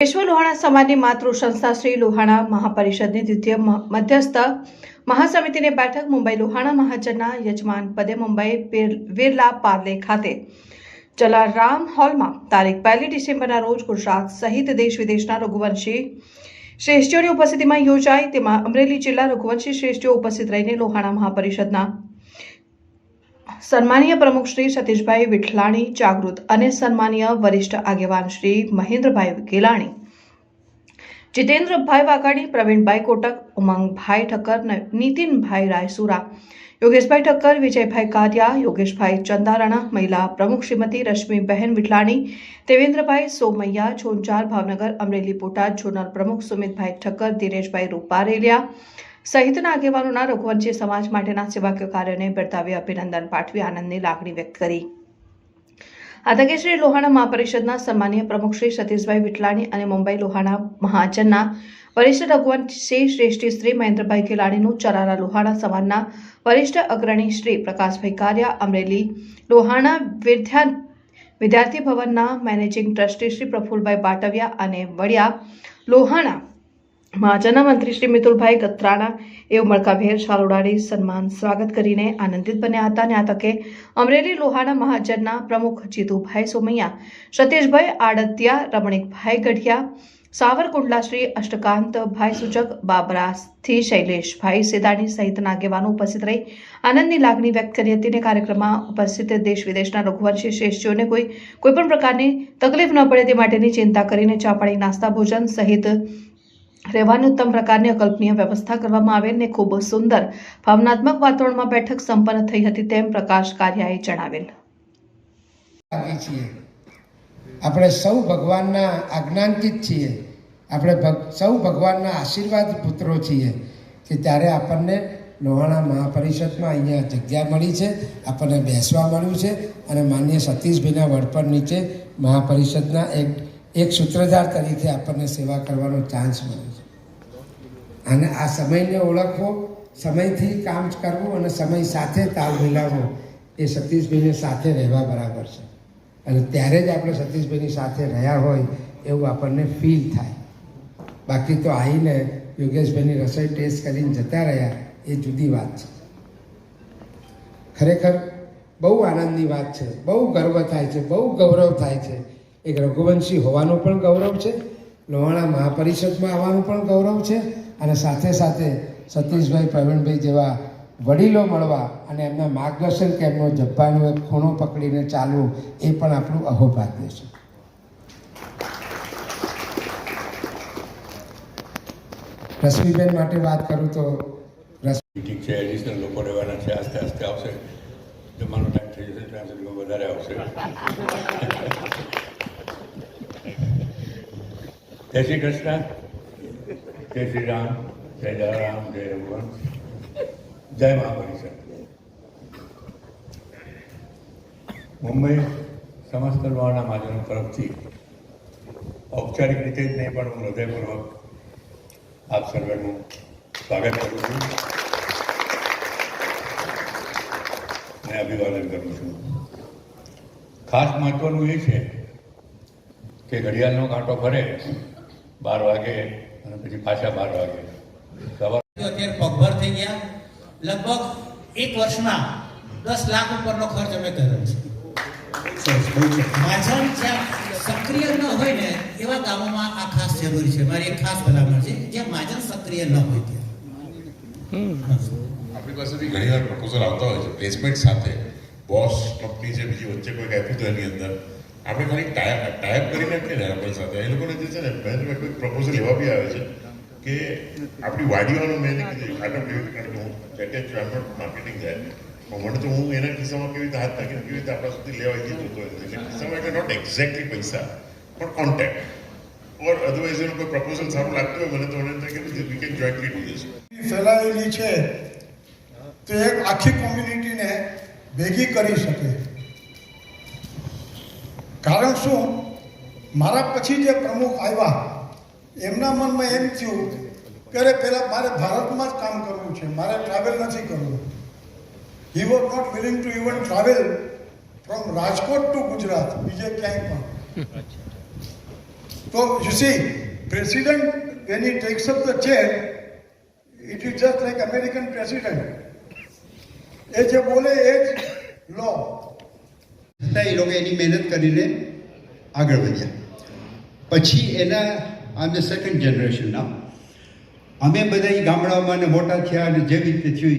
વિશ્વ લોહાણા સમાજની માતૃ સંસ્થા શ્રી લોહાણા મહાપરિષદની દ્વિતીય મધ્યસ્થ મહાસમિતિની બેઠક મુંબઈ લોહાણા મહાજનના યજમાન પદે મુંબઈ વિરલા પાર્લે ખાતે. જલારામ હોલમાં તારીખ પહેલી ડિસેમ્બરના રોજ ગુજરાત સહિત દેશ વિદેશના રઘુવંશી શ્રેષ્ઠીઓની ઉપસ્થિતિમાં યોજાઈ. તેમાં અમરેલી જિલ્લા રઘુવંશી શ્રેષ્ઠીઓ ઉપસ્થિત રહીને લોહાણા મહાપરિષદના સન્માનીય પ્રમુખ શ્રી સતીશભાઈ વિઠલાણી જાગૃત અને સન્માનીય વરિષ્ઠ આગેવાન શ્રી મહેન્દ્રભાઈ ગેલાણી. જીતેન્દ્રભાઈ વાઘાણી, પ્રવીણભાઈ કોટક, ઉમંગભાઈ ઠક્કર નીતિનભાઈ રાયસુરા, યોગેશભાઈ ઠક્કર, વિજયભાઈ કાદિયા, યોગેશભાઈ ચંદારાણા, મહિલા પ્રમુખ શ્રીમતી રશ્મિબહેન વિઠલાણી, દેવેન્દ્રભાઈ સોમૈયા, છોંચાર ભાવનગર અમરેલી બોટાદ, ઝોનલ પ્રમુખ સુમિતભાઈ ઠક્કર, ધીરેશભાઈ રૂપારેલિયા સહિતના આગેવાનોના રઘુવંશી સમાજ માટેના સેવાકીય કાર્યને બિરદાવી અભિનંદન પાઠવી આનંદની લાગણી વ્યક્ત કરી. આ શ્રી લોહાણા મહાપરિષદના સન્માનીય પ્રમુખ શ્રી સતીશભાઈ વિઠલાણી અને મુંબઈ લોહાણા મહાજનના વરિષ્ઠ રઘુવંશી શ્રેષ્ઠી શ્રી મહેન્દ્રભાઈ ખેલાણીનું ચરારા લોહાણા સમાજના વરિષ્ઠ અગ્રણી શ્રી પ્રકાશભાઈ કારિયા, અમરેલી લોહાણા વિદ્યા, વિદ્યાર્થી ભવનના મેનેજિંગ ટ્રસ્ટી શ્રી પ્રફુલભાઈ બાટવિયા અને વડિયા લોહાણા મહાજનના મંત્રી શ્રી મિતુલભાઈ ગત્રાણા એવું મળકાભેર શાલ સન્માન સ્વાગત કરીને આનંદિત બન્યા હતા અને આ તકે અમરેલી લોહાણા મહાજનના પ્રમુખ જીતુભાઈ સોમૈયા, સતીશભાઈ આડતિયા, રમણીકભાઈ ગઢિયા, સાવરકુંડલા શ્રી અષ્ટકાંતભાઈ સૂચક, બાબરાથી શૈલેષભાઈ સેદાણી સહિતના આગેવાનો ઉપસ્થિત રહી આનંદની લાગણી વ્યક્ત કરી હતી અને કાર્યક્રમમાં ઉપસ્થિત દેશ વિદેશના રઘુવંશી શ્રેષ્ઠીઓને કોઈ કોઈપણ પ્રકારની તકલીફ ન પડે તે માટેની ચિંતા કરીને ચા નાસ્તા ભોજન સહિત રહેવાની ઉત્તમ પ્રકારની અકલ્પનીય વ્યવસ્થા કરવામાં આવે ને ખૂબ સુંદર, ભાવનાત્મક વાતાવરણમાં બેઠક સંપન્ન થઈ હતી તેમ પ્રકાશ કારિયાએ જણાવેલ. આપણે સૌ ભગવાનના આજ્ઞાંકિત છીએ. આપણે સૌ ભગવાનના આશીર્વાદ પુત્રો છીએ કે ત્યારે આપણને લોહાણા મહાપરિષદમાં અહીંયા જગ્યા મળી છે, આપણને બેસવા મળ્યું છે અને માન્ય સતીશભાઈના વડપણ નીચે મહાપરિષદના એક એક સૂત્રધાર તરીકે આપણને સેવા કરવાનો ચાન્સ મળ્યો છે. અને આ સમયને ઓળખવો, સમયથી કામ કરવું અને સમય સાથે તાલ મિલાવવો એ સતીશભાઈને સાથે રહેવા બરાબર છે. અને ત્યારે જ આપણે સતીશભાઈની સાથે રહ્યા હોય એવું આપણને ફીલ થાય. બાકી તો આવીને યોગેશભાઈની રસોઈ ટેસ્ટ કરીને જતા રહ્યા એ જુદી વાત છે. ખરેખર બહુ આનંદની વાત છે. બહુ ગર્વ થાય છે. બહુ ગૌરવ થાય છે. એક રઘુવંશી હોવાનું પણ ગૌરવ છે, લોહાણા મહાપરિષદમાં આવવાનું પણ ગૌરવ છે અને સાથે સાથે સતીશભાઈ પ્રવીણભાઈ જેવા વડીલો મળવા અને એમના માર્ગદર્શન કે એમનો જબ્બાનો એક ખૂણો પકડીને ચાલવું એ પણ આપણું અહોભાગ્ય છે. રશ્મિબેન માટે વાત કરું તો ઠીક છે એડિશનલ લોકો રહેવાના છે, આસ્તે આસ્તે આવશે. જમવાનો ટાઈમ થઈ જશે, ત્યાં સુધી વધારે આવશે. જય શ્રી કૃષ્ણ. જય શ્રી રામ. જય જયરામ જય રઘુવન જય મહાપરિષદ મુંબઈ લોહાણા મહાજનો તરફથી ઔપચારિક રીતે જ નહીં, પણ હું હૃદયપૂર્વક આપ સર્વેનું સ્વાગત કરું છું અને અભિવાદન કરું છું. ખાસ મહત્વનું એ છે કે ઘડિયાળનો કાંટો ફરે બાર વાગે અને પછી પાછા બાર વાગે. સવાર અત્યારે પગભર થઈ ગયા. લગભગ એક વર્ષમાં દસ લાખ ઉપરનો ખર્ચ અમે કર્યો છે. માછણ જ્યાં સક્રિય ન હોય ને એવા ગામોમાં આ ખાસ જરૂરી છે. મારી એક ખાસ ભલામણ છે જ્યાં માજન સક્રિય ન હોય ત્યાં. આપણી પાસેથી ઘણી વાર પ્રપોઝલ આવતા હોય છે. પ્લેસમેન્ટ સાથે. બોસ કંપની છે બીજી વચ્ચે કોઈ આપ્યું તો એની અંદર. આપણે ખાલી ટાઈપ ટાઈપ કરીને જ નહીં આપણી સાથે એ લોકોને જે છે ને મહેન્દ્રભાઈ કોઈ પ્રપોઝલ એવા બી આવે છે કે આપણી વાડીઓનું મેં કીધું ખાટમ કેવી કારણ કે હું એટેચ છું માર્કેટિંગ જાય પણ તો હું એના કિસ્સામાં કેવી રીતે હાથ નાખીને કેવી રીતે આપણા સુધી લેવા જતો હોય એટલે કિસ્સામાં એટલે નોટ એક્ઝેક્ટલી પૈસા, પણ કોન્ટેક્ટ ઓર અધરવાઇઝ એનું કોઈ પ્રપોઝલ સારું લાગતું હોય, મને તો એમ થાય કે we can jointly do this ફેલાયેલી છે તો એક આખી કોમ્યુનિટીને ભેગી કરી શકે. કારણ શું? મારા પછી જે પ્રમુખ આવ્યા, એમના મનમાં એમ થયું કે અરે પહેલાં મારે ભારતમાં જ કામ કરવું છે, મારે ટ્રાવેલ નથી કરવું. He was not willing to even travel from Rajkot to Gujarat, બીજે ક્યાંય પણ. તો you see president when he takes up the it it just just American president. એ જે બોલે એ જ લો છતાં એ લોકો એની મહેનત કરીને આગળ વધ્યા. પછી એના આમ સેકન્ડ જનરેશનના અમે બધા એ ગામડાઓમાં મોટા થયા અને જેવી રીતે થયું